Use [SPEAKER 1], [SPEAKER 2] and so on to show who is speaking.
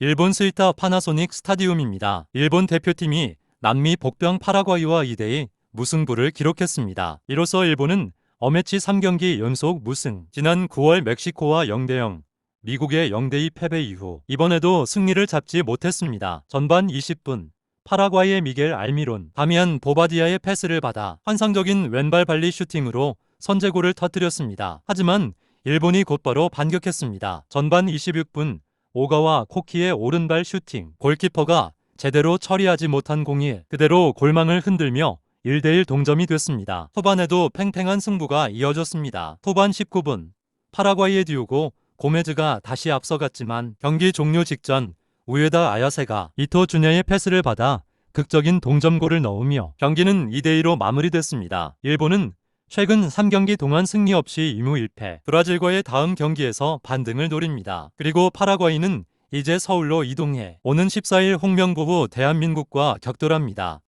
[SPEAKER 1] 일본 스위타 파나소닉 스타디움입니다. 일본 대표팀이 남미 복병 파라과이와 2대2 무승부를 기록했습니다. 이로써 일본은 어매치 3경기 연속 무승, 지난 9월 멕시코와 0대0, 미국의 0대2 패배 이후 이번에도 승리를 잡지 못했습니다. 전반 20분 파라과이의 미겔 알미론, 다미안 보바디아의 패스를 받아 환상적인 왼발 발리 슈팅으로 선제골을 터뜨렸습니다. 하지만 일본이 곧바로 반격했습니다. 전반 26분 오가와 코키의 오른발 슈팅, 골키퍼가 제대로 처리하지 못한 공이 그대로 골망을 흔들며 1대1 동점이 됐습니다. 후반에도 팽팽한 승부가 이어졌습니다. 후반 19분 파라과이의 듀오고 고메즈가 다시 앞서갔지만 경기 종료 직전 우에다 아야세가 이토 주냐의 패스를 받아 극적인 동점골을 넣으며 경기는 2대2로 마무리됐습니다. 일본은 최근 3경기 동안 승리 없이 2무 1패, 브라질과의 다음 경기에서 반등을 노립니다. 그리고 파라과이는 이제 서울로 이동해 오는 14일 홍명보 후 대한민국과 격돌합니다.